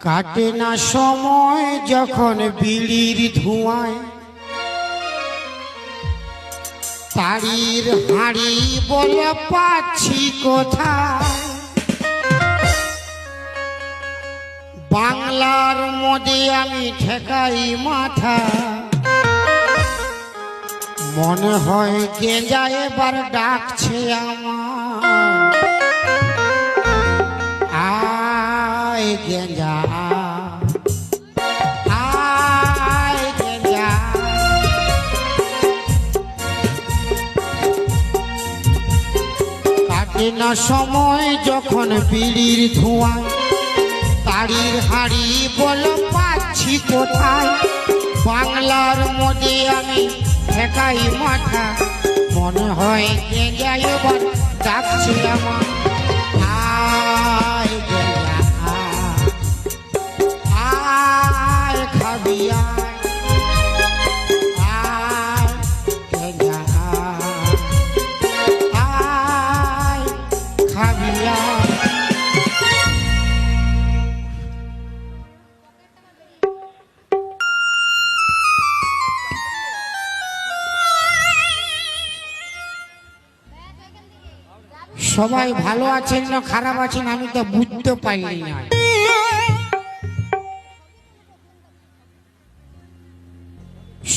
কাটে না সময় যখন বিড়ির ধোঁয়ায়। তারির হাঁড়ি বলে পাচ্ছি কোথায়? বাংলার মধ্যে আমি ঠেকাই মাথা। মনে হয় গেঞ্জা এবার ডাকছে আমার। আয় গেঞ্জা না সময় যখন বিড়ির ধোঁয়া। তাড়ির হাড়ি বল পাচ্ছি কোথায়? বাংলার মধ্যে আমি ঠেকাই মাথা। মনে হয় গেঞ্জা এবার ডাকছি আমার। আয় আয়। আয়। সবাই ভালো আছেন না খারাপ আছেন, আমি তো বুঝতে পারিনি না।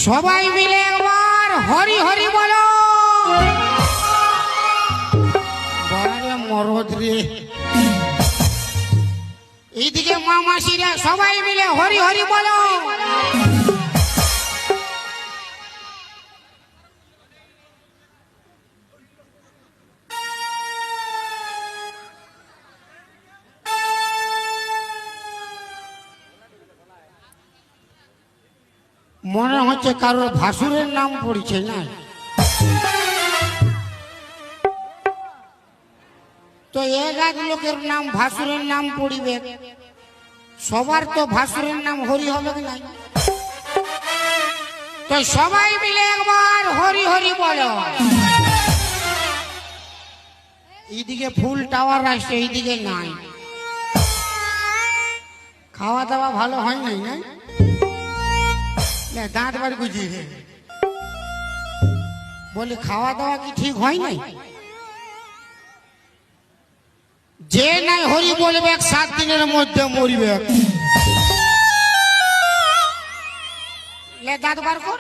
সবাই মিলে একবার হরি হরি বলো মরদ রে। এইদিকে মা মাসিরা সবাই মিলে হরি হরি বলো। মনে হচ্ছে কারোর ভাসুরের নাম পড়ছে, না? তো এক এক লোকের নাম ভাসুরের নাম পড়িবে। সবার তো ভাসুরের নাম হরি হবে নাই তো সবাই মিলে একবার হরি হরি বলো। এইদিকে ফুল টাওয়ার আসছে, এইদিকে নাই। খাওয়া দাওয়া ভালো হয় নাই, না? দাঁত বার বলি, খাওয়া দাওয়া কি ঠিক হয় নাই যে নাই হরি বলবে সাত দিনের মধ্যে মরিবে। দাঁত বার কর।